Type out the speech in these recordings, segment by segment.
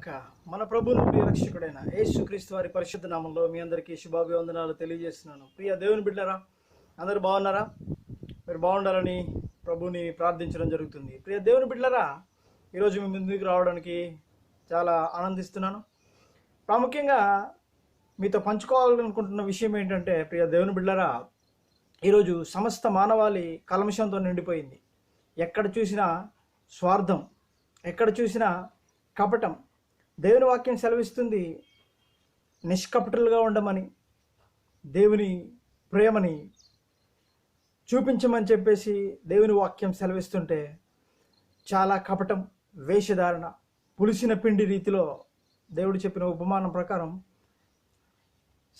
గాక మన ప్రభును ప్రియ రక్షకుడైన యేసుక్రీస్తు వారి పరిశుద్ధ నామంలో మీ అందరికీ శుభాభివందనాలు తెలియజేస్తున్నాను. ప్రియ దేవుని బిడ్డరా అందరూ బాగున్నారా? మీరు బాగుండాలని ప్రభుని ప్రార్థించడం జరుగుతుంది. ప్రియ దేవుని బిడ్డరా ఈరోజు మీ ముందుకు రావడానికి చాలా ఆనందిస్తున్నాను. ప్రాముఖ్యంగా మీతో పంచుకోవాలనుకుంటున్న విషయం ఏంటంటే ప్రియ దేవుని బిడ్డరా ఈరోజు సమస్త మానవాళి కల్మషంతో నిండిపోయింది. ఎక్కడ చూసినా స్వార్థం ఎక్కడ చూసినా కపటం దేవుని వాక్యం సెలవిస్తుంది. నిష్కపటులుగా ఉండమని దేవుని ప్రేమని చూపించమని చెప్పేసి దేవుని వాక్యం సెలవిస్తుంటే చాలా కపటం వేషధారణ పులిసిన పిండి రీతిలో దేవుడు చెప్పిన ఉపమానం ప్రకారం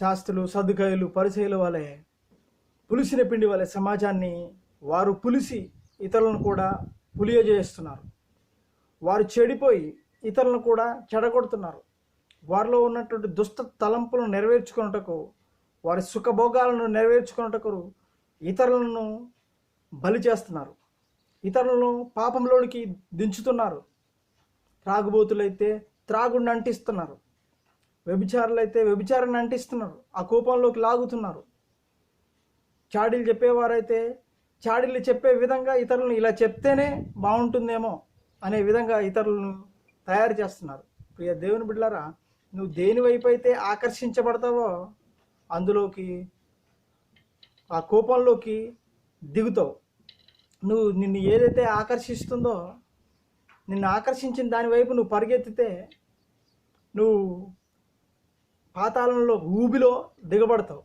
శాస్త్రులు సదుకాయలు పరిచయలు వలె పులిసిన పిండి వలె సమాజాన్ని వారు పులిసి ఇతరులను కూడా పులియజేస్తున్నారు. వారు చెడిపోయి ఇతరులను కూడా చెడగొడుతున్నారు. వారిలో ఉన్నటువంటి దుష్ట తలంపులను నెరవేర్చుకున్నటకు వారి సుఖభోగాలను నెరవేర్చుకున్నటకు ఇతరులను బలి చేస్తున్నారు. ఇతరులను పాపంలోనికి దించుతున్నారు. త్రాగుబోతులైతే త్రాగుడిని అంటిస్తున్నారు. వ్యభిచారులైతే వ్యభిచారాన్ని అంటిస్తున్నారు. ఆ కోపంలోకి లాగుతున్నారు. చాడీలు చెప్పేవారైతే చాడీలు చెప్పే విధంగా ఇతరులను ఇలా చెప్తేనే బాగుంటుందేమో అనే విధంగా ఇతరులను తయారు చేస్తున్నారు. ప్రియ దేవుని బిడ్డలారా నువ్వు దేని వైపు అయితే ఆకర్షించబడతావో అందులోకి ఆ కోపంలోకి దిగుతావు. నువ్వు నిన్ను ఏదైతే ఆకర్షిస్తుందో నిన్ను ఆకర్షించిన దాని వైపు నువ్వు పరిగెత్తితే నువ్వు పాతాళంలో ఊబిలో దిగబడతావు.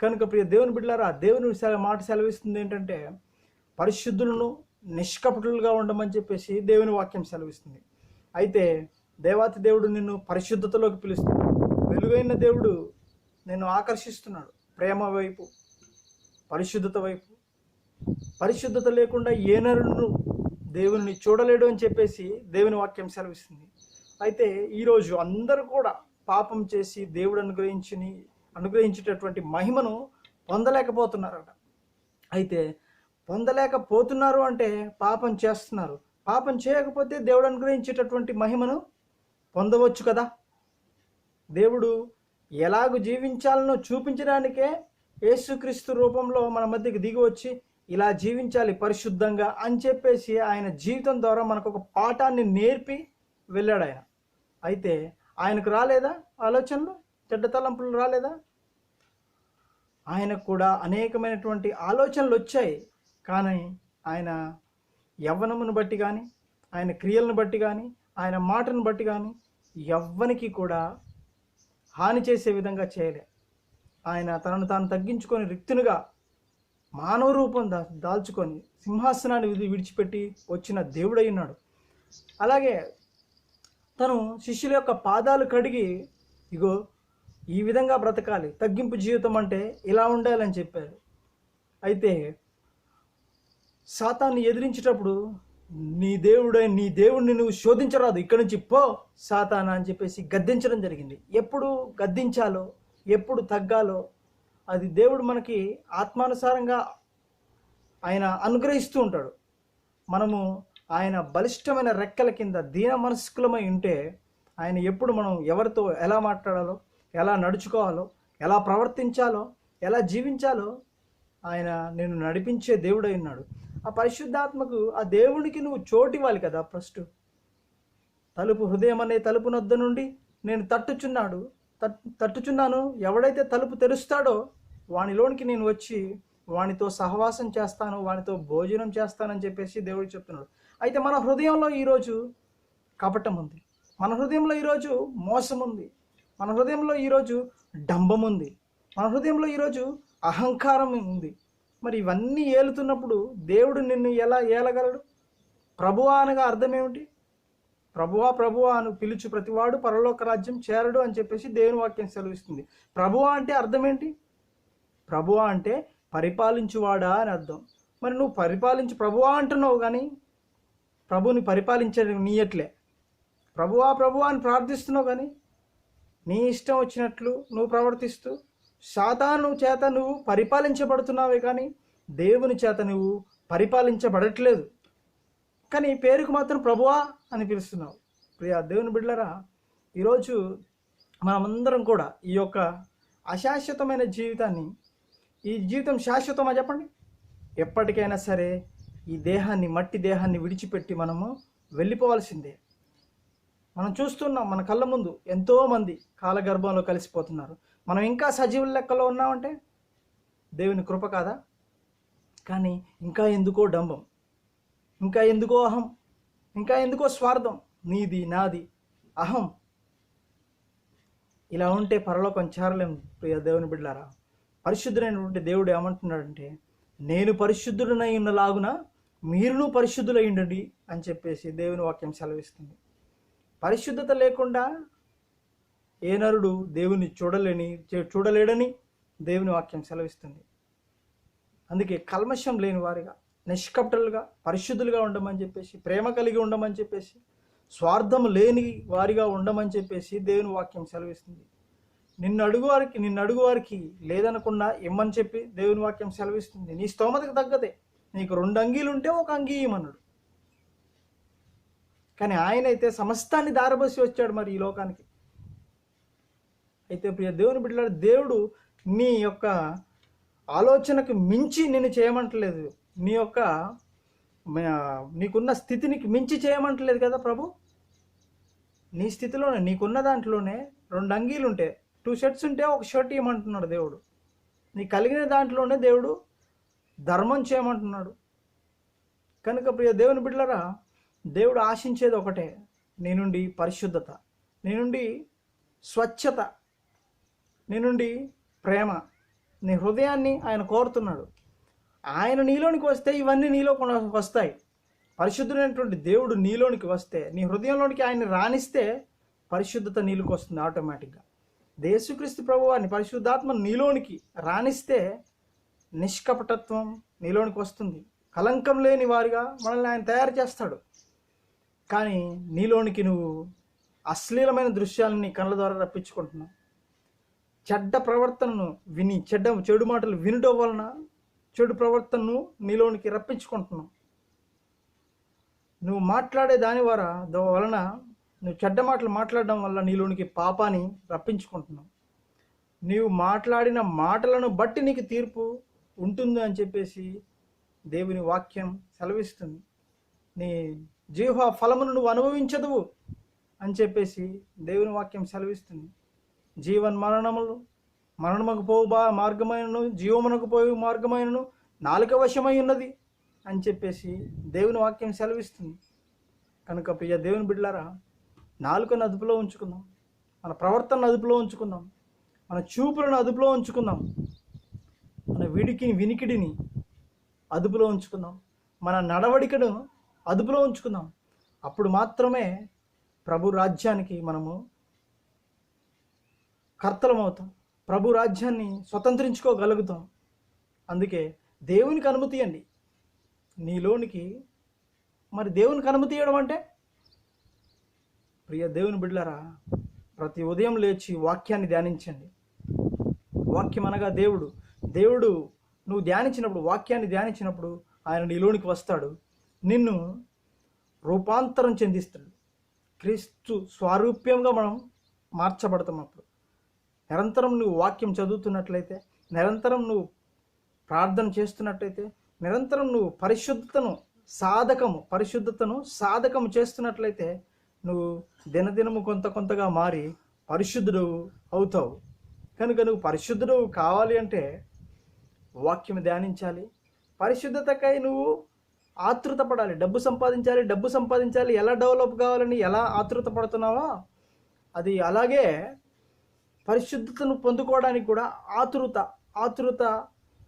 కనుక ప్రియ దేవుని బిడ్డలారా దేవుని మాట సెలవిస్తుంది ఏంటంటే పరిశుద్ధులను నిష్కపటులుగా ఉండమని చెప్పేసి దేవుని వాక్యం సెలవిస్తుంది. అయితే దేవాతి దేవుడు నిన్ను పరిశుద్ధతలోకి పిలుస్తున్నాడు వెలుగైన దేవుడు నిన్ను ఆకర్షిస్తున్నాడు. ప్రేమ వైపు పరిశుద్ధత వైపు. పరిశుద్ధత లేకుండా ఏ నరుడు దేవుని చూడలేడు అని చెప్పేసి దేవుని వాక్యం సెలవిస్తుంది. అయితే ఈరోజు అందరూ కూడా పాపం చేసి దేవుడు అనుగ్రహించుని అనుగ్రహించేటటువంటి మహిమను పొందలేకపోతున్నారట. అయితే పొందలేకపోతున్నారు అంటే పాపం చేస్తున్నారు. పాపం చేయకపోతే దేవుడు అనుగ్రహించేటటువంటి మహిమను పొందవచ్చు కదా? దేవుడు ఎలాగ జీవించాలనో చూపించడానికే యేసుక్రీస్తు రూపంలో మన మధ్యకి దిగి వచ్చి ఇలా జీవించాలి పరిశుద్ధంగా అని చెప్పేసి ఆయన జీవితం ద్వారా మనకు ఒక పాఠాన్ని నేర్పి వెళ్ళాడు ఆయన. అయితే ఆయనకు రాలేదా ఆలోచనలు? చెడ్డ తలంపులు రాలేదా? ఆయనకు కూడా అనేకమైనటువంటి ఆలోచనలు వచ్చాయి. కానీ ఆయన యవ్వనమును బట్టి కానీ ఆయన క్రియలను బట్టి కానీ ఆయన మాటను బట్టి కానీ ఎవ్వనికి కూడా హాని చేసే విధంగా చేయలే. ఆయన తనను తాను తగ్గించుకొని రిక్తునుగా మానవ రూపం దా దాల్చుకొని సింహాసనాన్ని విడిచిపెట్టి వచ్చిన దేవుడై ఉన్నాడు. అలాగే తను శిష్యుల యొక్క పాదాలు కడిగి ఇగో ఈ విధంగా బ్రతకాలి. తగ్గింపు జీవితం అంటే ఇలా ఉండాలని చెప్పారు. అయితే సాతాన్ని ఎదిరించేటప్పుడు నీ దేవుడై నీ దేవుడిని నువ్వు శోధించరాదు. ఇక్కడి నుంచి పో సాతానా అని చెప్పేసి గద్దించడం జరిగింది. ఎప్పుడు గద్దించాలో ఎప్పుడు తగ్గాలో అది దేవుడు మనకి ఆత్మానుసారంగా ఆయన అనుగ్రహిస్తూ ఉంటాడు. మనము ఆయన బలిష్టమైన రెక్కల కింద దీన మనస్కులమై ఉంటే ఆయన ఎప్పుడు మనం ఎవరితో ఎలా మాట్లాడాలో ఎలా నడుచుకోవాలో ఎలా ప్రవర్తించాలో ఎలా జీవించాలో ఆయన నేను నడిపించే దేవుడై ఉన్నాడు. ఆ పరిశుద్ధాత్మకు ఆ దేవునికి నువ్వు చోటు ఇవ్వాలి కదా ఫస్ట్. తలుపు హృదయం అనే తలుపు నొద్ద నుండి నేను తట్టుచున్నాడు. తట్- తట్టుచున్నాను. ఎవడైతే తలుపు తెరుస్తాడో వానిలోనికి నేను వచ్చి వానితో సహవాసం చేస్తాను వానితో భోజనం చేస్తానని చెప్పేసి దేవుడు చెప్తున్నాడు. అయితే మన హృదయంలో ఈరోజు కపటం ఉంది. మన హృదయంలో ఈరోజు మోసం ఉంది. మన హృదయంలో ఈరోజు డంబం ఉంది. మన హృదయంలో ఈరోజు అహంకారం ఉంది. మరి ఇవన్నీ ఏలుతున్నప్పుడు దేవుడు నిన్ను ఎలా ఏలగలడు? ప్రభువా అనగా అర్థం ఏమిటి ప్రభువా ప్రభువా అను పిలుచు ప్రతివాడు పరలోక రాజ్యం చేరడు అని చెప్పేసి దేవుని వాక్యం సెలవిస్తుంది. ప్రభువా అంటే అర్థం ఏంటి ప్రభువా అంటే పరిపాలించువాడా అని అర్థం. మరి నువ్వు పరిపాలించి ప్రభువా అంటున్నావు కానీ ప్రభుని పరిపాలించడం నీయట్లే ప్రభువా ప్రభువా అని ప్రార్థిస్తున్నావు కానీ నీ ఇష్టం వచ్చినట్లు నువ్వు ప్రవర్తిస్తూ సాతాను చేత నువ్వు పరిపాలించబడుతున్నావే కానీ దేవుని చేత నువ్వు పరిపాలించబడట్లేదు. కానీ పేరుకు మాత్రం ప్రభువా అని పిలుస్తున్నావు. ప్రియా దేవుని బిడ్డలరా ఈరోజు మనమందరం కూడా ఈ యొక్క అశాశ్వతమైన జీవితాన్ని ఈ జీవితం శాశ్వతమా చెప్పండి? ఎప్పటికైనా సరే ఈ దేహాన్ని మట్టి దేహాన్ని విడిచిపెట్టి మనము వెళ్ళిపోవాల్సిందే. మనం చూస్తున్నాం మన కళ్ళ ముందు ఎంతోమంది కాలగర్భంలో కలిసిపోతున్నారు. మనం ఇంకా సజీవుల లెక్కలో ఉన్నామంటే దేవుని కృప కాదా? కానీ ఇంకా ఎందుకో డంబం ఇంకా ఎందుకో అహం ఇంకా ఎందుకో స్వార్థం నీది నాది అహం. ఇలా ఉంటే పరలోకం చేరలేం ప్రియ దేవుని బిడ్డారా పరిశుద్ధుడైనటువంటి దేవుడు ఏమంటున్నాడంటే నేను పరిశుద్ధుడనై ఉన్నలాగున మీరును పరిశుద్ధులై ఉండండి అని చెప్పేసి దేవుని వాక్యం సెలవిస్తుంది. పరిశుద్ధత లేకుండా ఏ నరుడు దేవుని చూడలేని చే- చూడలేడని దేవుని వాక్యం సెలవిస్తుంది. అందుకే కల్మషం లేని వారిగా నిష్కపటలుగా పరిశుద్ధులుగా ఉండమని చెప్పేసి ప్రేమ కలిగి ఉండమని చెప్పేసి స్వార్థం లేని వారిగా ఉండమని చెప్పేసి దేవుని వాక్యం సెలవిస్తుంది. నిన్ను అడుగు వారికి నిన్ను అడుగు వారికి లేదనకుండా ఇమ్మని చెప్పి దేవుని వాక్యం సెలవిస్తుంది. నీ స్తోమతకు తగ్గదే. నీకు రెండు అంగీలు ఉంటే ఒక అంగీ ఇమ్మన్నాడు. కానీ ఆయన అయితే సమస్తాన్ని దారబోసి వచ్చాడు మరి ఈ లోకానికి. అయితే ప్రియ దేవుని బిడ్డలాడు దేవుడు నీ యొక్క ఆలోచనకు మించి నేను చేయమంటలేదు. నీ యొక్క నీకున్న స్థితినికి మించి చేయమంటలేదు కదా ప్రభు? నీ స్థితిలోనే నీకున్న దాంట్లోనే రెండు అంగీలు ఉంటే టూ షర్ట్స్ ఉంటే ఒక షర్ట్ ఇవ్వమంటున్నాడు దేవుడు. నీ కలిగిన దాంట్లోనే దేవుడు ధర్మం చేయమంటున్నాడు. కనుక ప్రియ దేవుని బిడ్డలరా దేవుడు ఆశించేది ఒకటే నీ నుండి పరిశుద్ధత నీ నుండి స్వచ్ఛత. నీ నుండి ప్రేమ నీ హృదయాన్ని ఆయన కోరుతున్నాడు. ఆయన నీలోనికి వస్తే ఇవన్నీ నీలో వస్తాయి. పరిశుద్ధుడైనటువంటి దేవుడు నీలోనికి వస్తే నీ హృదయంలోనికి ఆయన రాణిస్తే పరిశుద్ధత నీలోకి వస్తుంది ఆటోమేటిక్గా. దేశుక్రీస్తు ప్రభు వారిని పరిశుద్ధాత్మ నీలోనికి రాణిస్తే నిష్కపటత్వం నీలోనికి వస్తుంది. కలంకం లేని వారిగా మనల్ని ఆయన తయారు చేస్తాడు. కానీ నీలోనికి నువ్వు అశ్లీలమైన దృశ్యాలని కళ్ళ ద్వారా రప్పించుకుంటున్నావు. చెడ్డ ప్రవర్తనను విని చెడ్డ చెడు మాటలు వినడం వలన చెడు ప్రవర్తనను నీలోనికి రప్పించుకుంటున్నావు నువ్వు మాట్లాడే దాని ద్వారా వలన నువ్వు చెడ్డ మాటలు మాట్లాడడం వల్ల నీలోనికి పాపాన్ని రప్పించుకుంటున్నావు నీవు మాట్లాడిన మాటలను బట్టి నీకు తీర్పు ఉంటుంది అని చెప్పేసి దేవుని వాక్యం సెలవిస్తుంది. నీ జీవ ఫలమును నువ్వు అనుభవించదువు అని చెప్పేసి దేవుని వాక్యం సెలవిస్తుంది. జీవన్ మరణములు మరణముకు పోవు బా మార్గమైనను జీవమునకు పోవు మార్గమైనను నాలుక వశమై ఉన్నది అని చెప్పేసి దేవుని వాక్యం సెలవిస్తుంది. కనుక ప్రియ దేవుని బిడ్డలారా నాలుకను అదుపులో ఉంచుకుందాం. మన ప్రవర్తనను అదుపులో ఉంచుకుందాం. మన చూపులను అదుపులో ఉంచుకుందాం. మన విడికిని వినికిడిని అదుపులో ఉంచుకుందాం. మన నడవడికను అదుపులో ఉంచుకుందాం. అప్పుడు మాత్రమే ప్రభు రాజ్యానికి మనము కర్తలం అవుతాం ప్రభు రాజ్యాన్ని స్వతంత్రించుకోగలుగుతాం. అందుకే దేవునికి అనుమతి ఇవ్వండి నీలోనికి మరి దేవునికి అనుమతి ఇవ్వడం అంటే? ప్రియ దేవుని బిడ్డలారా ప్రతి ఉదయం లేచి వాక్యాన్ని ధ్యానించండి. వాక్యం అనగా దేవుడు. దేవుడు నువ్వు ధ్యానించినప్పుడు వాక్యాన్ని ధ్యానించినప్పుడు ఆయన నీలోనికి వస్తాడు. నిన్ను రూపాంతరం చెందిస్తాడు. క్రీస్తు స్వారూప్యంగా మనం మార్చబడతాం అప్పుడు. నిరంతరం నువ్వు వాక్యం చదువుతున్నట్లయితే నిరంతరం నువ్వు ప్రార్థన చేస్తున్నట్లయితే నిరంతరం నువ్వు పరిశుద్ధతను సాధకము పరిశుద్ధతను సాధకము చేస్తున్నట్లయితే నువ్వు దినదినము కొంత కొంతగా మారి పరిశుద్ధుడు అవుతావు. కనుక నువ్వు పరిశుద్ధుడు కావాలి అంటే వాక్యం ధ్యానించాలి. పరిశుద్ధతకై నువ్వు ఆతృత పడాలి. డబ్బు సంపాదించాలి డబ్బు సంపాదించాలి. ఎలా డెవలప్ కావాలని ఎలా ఆతృత పడుతున్నావో అది అలాగే పరిశుద్ధతను పొందుకోవడానికి కూడా ఆతురత ఆతురత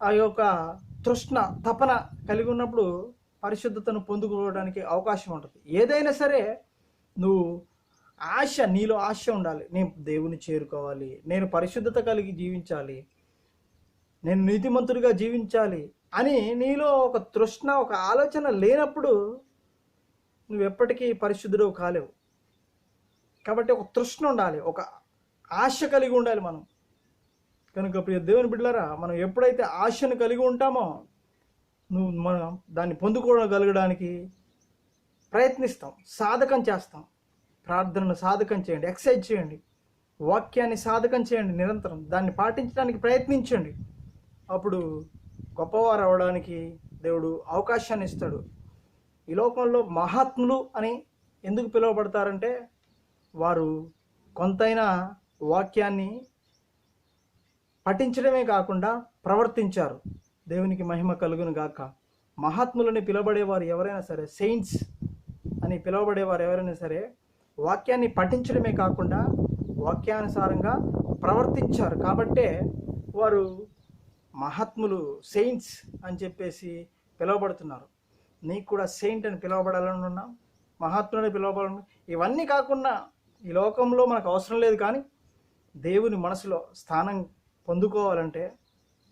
ఆ యొక్క తృష్ణ తపన కలిగి ఉన్నప్పుడు పరిశుద్ధతను పొందుకోవడానికి అవకాశం ఉంటుంది. ఏదైనా సరే నువ్వు ఆశ నీలో ఆశ ఉండాలి. నేను దేవుని చేరుకోవాలి. నేను పరిశుద్ధత కలిగి జీవించాలి. నేను నీతిమంతుడిగా జీవించాలి అని నీలో ఒక తృష్ణ ఒక ఆలోచన లేనప్పుడు నువ్వు ఎప్పటికీ పరిశుద్ధుడు కాలేవు. కాబట్టి ఒక తృష్ణ ఉండాలి. ఒక ఆశ కలిగి ఉండాలి మనం. కనుక ప్రియ దేవుని బిడ్డలారా మనం ఎప్పుడైతే ఆశను కలిగి ఉంటామో నువ్వు మనం దాన్ని పొందుకోగలగడానికి ప్రయత్నిస్తాం సాధకం చేస్తాం. ప్రార్థనను సాధకం చేయండి ఎక్సర్సైజ్ చేయండి వాక్యాన్ని సాధకం చేయండి నిరంతరం దాన్ని పాటించడానికి ప్రయత్నించండి. అప్పుడు గొప్పవారు అవడానికి దేవుడు అవకాశాన్ని ఇస్తాడు. ఈ లోకంలో మహాత్ములు అని ఎందుకు పిలువబడతారంటే వారు కొంతైనా వాక్యాన్ని పఠించడమే కాకుండా ప్రవర్తించారు. దేవునికి మహిమ కలుగును గాక. మహాత్ములని పిలవబడేవారు ఎవరైనా సరే సెయింట్స్ అని పిలువబడేవారు ఎవరైనా సరే వాక్యాన్ని పఠించడమే కాకుండా వాక్యానుసారంగా ప్రవర్తించారు. కాబట్టే వారు మహాత్ములు సెయింట్స్ అని చెప్పేసి పిలువబడుతున్నారు. నీకు కూడా సెయింట్ అని పిలువబడాలని ఉన్నా మహాత్ములని పిలువబడాలని ఇవన్నీ కాకుండా ఈ లోకంలో మనకు అవసరం లేదు కానీ దేవుని మనసులో స్థానం పొందుకోవాలంటే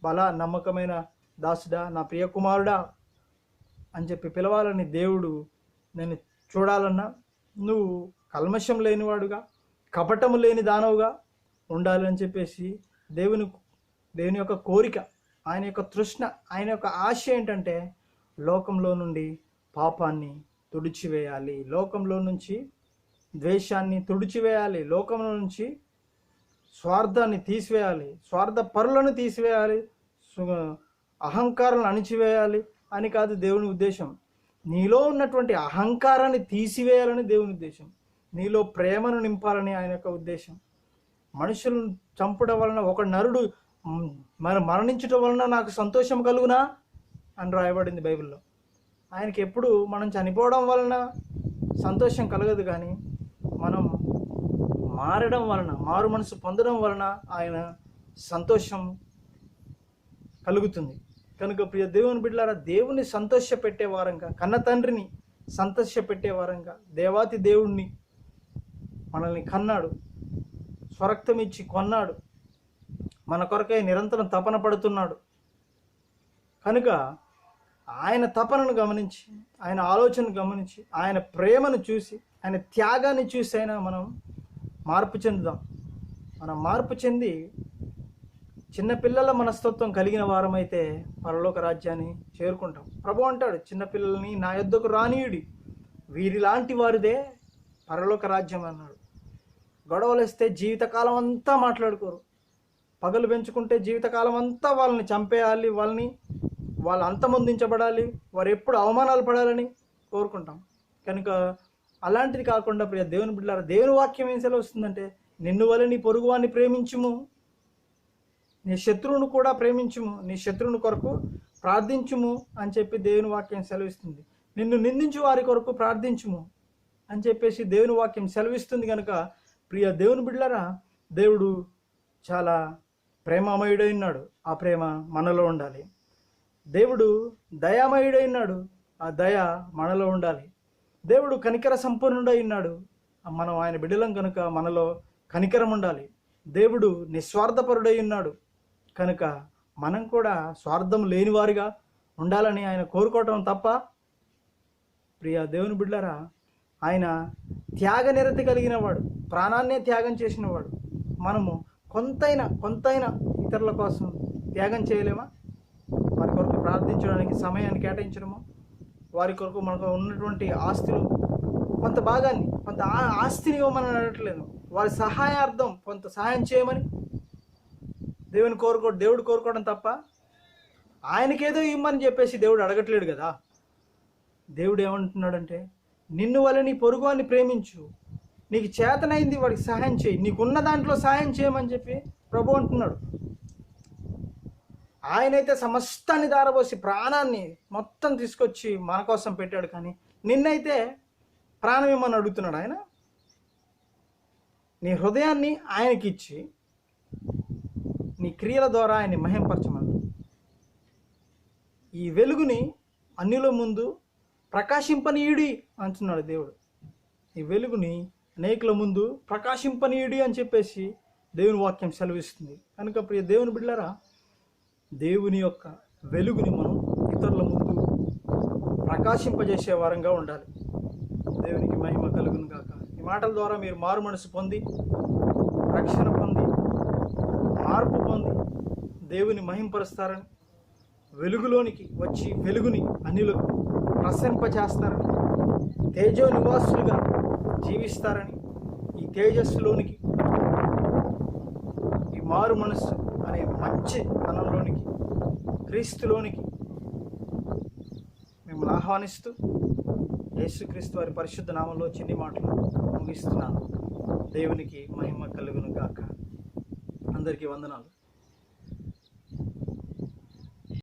బల నమ్మకమైన దాసుడా నా ప్రియ కుమారుడా అని చెప్పి పిలవాలని దేవుడు నేను చూడాలన్నా నువ్వు కల్మషం లేనివాడుగా కపటము లేని దానవుగా ఉండాలి అని చెప్పేసి దేవుని దేవుని యొక్క కోరిక ఆయన యొక్క తృష్ణ ఆయన యొక్క ఆశ ఏంటంటే లోకంలో నుండి పాపాన్ని తుడిచివేయాలి. లోకంలో నుంచి ద్వేషాన్ని తుడిచివేయాలి. లోకంలో నుంచి స్వార్థాన్ని తీసివేయాలి స్వార్థ పరులను తీసివేయాలి అహంకారాలను అణిచివేయాలి అని కాదు దేవుని ఉద్దేశం. నీలో ఉన్నటువంటి అహంకారాన్ని తీసివేయాలని దేవుని ఉద్దేశం. నీలో ప్రేమను నింపాలని ఆయన యొక్క ఉద్దేశం. మనుషులను చంపడం వలన ఒక నరుడు మ్, మరి మరణించడం వలన నాకు సంతోషం కలుగునా అని రాయబడింది బైబిల్లో. ఆయనకి ఎప్పుడు మనం చనిపోవడం వలన సంతోషం కలగదు కానీ మనం మారడం వలన మారు మనసు పొందడం వలన ఆయన సంతోషం కలుగుతుంది. కనుక ప్రియ దేవుని బిడ్డలారా దేవుని సంతోషపెట్టే వారంగా కన్న తండ్రిని సంతోషపెట్టే వారంగా దేవాతి దేవుణ్ణి మనల్ని కన్నాడు స్వరక్తం ఇచ్చి కొన్నాడు మన కొరకై నిరంతరం తపన పడుతున్నాడు. కనుక ఆయన తపనను గమనించి ఆయన ఆలోచనను గమనించి ఆయన ప్రేమను చూసి ఆయన త్యాగాన్ని చూసి అయినా మనం మార్పు చెందుదాం. మనం మార్పు చెంది చిన్నపిల్లల మనస్తత్వం కలిగిన వారమైతే పరలోక రాజ్యాన్ని చేరుకుంటాం. ప్రభు అంటాడు చిన్నపిల్లల్ని నా యొద్దకు రానీయుడి. వీరిలాంటి వారిదే పరలోక రాజ్యం అన్నాడు. గొడవలు ఇస్తే జీవితకాలం అంతా మాట్లాడుకోరు. పగలు పెంచుకుంటే జీవితకాలం అంతా వాళ్ళని చంపేయాలి వాళ్ళని వాళ్ళు అంతమొందించబడాలి వారు ఎప్పుడు అవమానాలు పడాలని కోరుకుంటాం. కనుక అలాంటిది కాకుండా ప్రియ దేవుని బిడ్డారా దేవుని వాక్యం ఏం సెలవుస్తుందంటే నిన్ను వల్ల నీ పొరుగువాన్ని ప్రేమించుము. నీ శత్రువును కూడా ప్రేమించుము. నీ శత్రువుని కొరకు ప్రార్థించుము అని చెప్పి దేవుని వాక్యం సెలవిస్తుంది. నిన్ను నిందించు వారి కొరకు ప్రార్థించుము అని చెప్పేసి దేవుని వాక్యం సెలవిస్తుంది కనుక ప్రియ దేవుని బిడ్డలరా దేవుడు చాలా ప్రేమమయుడై ఉన్నాడు ఆ ప్రేమ మనలో ఉండాలి. దేవుడు దయామయుడై ఉన్నాడు ఆ దయ మనలో ఉండాలి. దేవుడు కనికర సంపూర్ణుడై ఉన్నాడు. మనం ఆయన బిడ్డలం కనుక మనలో కనికరం ఉండాలి. దేవుడు నిస్వార్థపరుడై ఉన్నాడు. కనుక మనం కూడా స్వార్థం లేనివారిగా ఉండాలని ఆయన కోరుకోవటం తప్ప ప్రియ దేవుని బిడ్డరా ఆయన త్యాగ నిరతి కలిగిన వాడు ప్రాణాన్నే త్యాగం చేసినవాడు మనము కొంతైనా కొంతైనా ఇతరుల కోసం త్యాగం చేయలేమా? వారి కొరకు ప్రార్థించడానికి సమయాన్ని కేటాయించడము? వారి కొరకు మనకు ఉన్నటువంటి ఆస్తులు కొంత భాగాన్ని కొంత ఆ- ఆస్తిని ఇవ్వమని అనట్లేదు. వారి సహాయార్థం కొంత సహాయం చేయమని దేవుని కోరుకో దేవుడు కోరుకోవడం తప్ప ఆయనకేదో ఇమ్మని చెప్పేసి దేవుడు అడగట్లేడు కదా. దేవుడు ఏమంటున్నాడంటే నిన్ను వల్ల నీ పొరుగు అని ప్రేమించు. నీకు చేతనైంది వాడికి సహాయం చేయి. నీకున్న దాంట్లో సహాయం చేయమని చెప్పి ప్రభు అంటున్నాడు. ఆయనైతే సమస్తాన్ని దారబోసి ప్రాణాన్ని మొత్తం తీసుకొచ్చి మన కోసం పెట్టాడు కానీ నిన్నైతే ప్రాణం ఇమ్మని అడుగుతున్నాడు ఆయన? నీ హృదయాన్ని ఆయనకి ఇచ్చి నీ క్రియల ద్వారా ఆయన్ని మహింపరచమన్నాడు ఈ వెలుగుని అన్యుల ముందు ప్రకాశింపనీయుడి అంటున్నాడు దేవుడు. ఈ వెలుగుని అనేకుల ముందు ప్రకాశింపనీయుడి అని చెప్పేసి దేవుని వాక్యం సెలవిస్తుంది. కనుక ప్రియ దేవుని బిడ్డారా దేవుని యొక్క వెలుగుని మనం ఇతరుల ముందు ప్రకాశింపజేసే వారంగా ఉండాలి. దేవునికి మహిమ కలుగును గాక. ఈ మాటల ద్వారా మీరు మారు మనసు పొంది రక్షణ పొంది మార్పు పొంది దేవుని మహింపరుస్తారని వెలుగులోనికి వచ్చి వెలుగుని అన్యులకు ప్రసరింపచేస్తారని తేజో నివాసులుగా జీవిస్తారని ఈ తేజస్సులోనికి ఈ మారు మనస్సు అనే మంచి తనంలోనికి క్రీస్తులోనికి మిమ్మల్ని ఆహ్వానిస్తూ యేసుక్రీస్తు వారి పరిశుద్ధ నామంలో చిన్ని మాటలు ముగిస్తున్నాను. దేవునికి మహిమ కలుగును గాక. అందరికీ వందనాలు.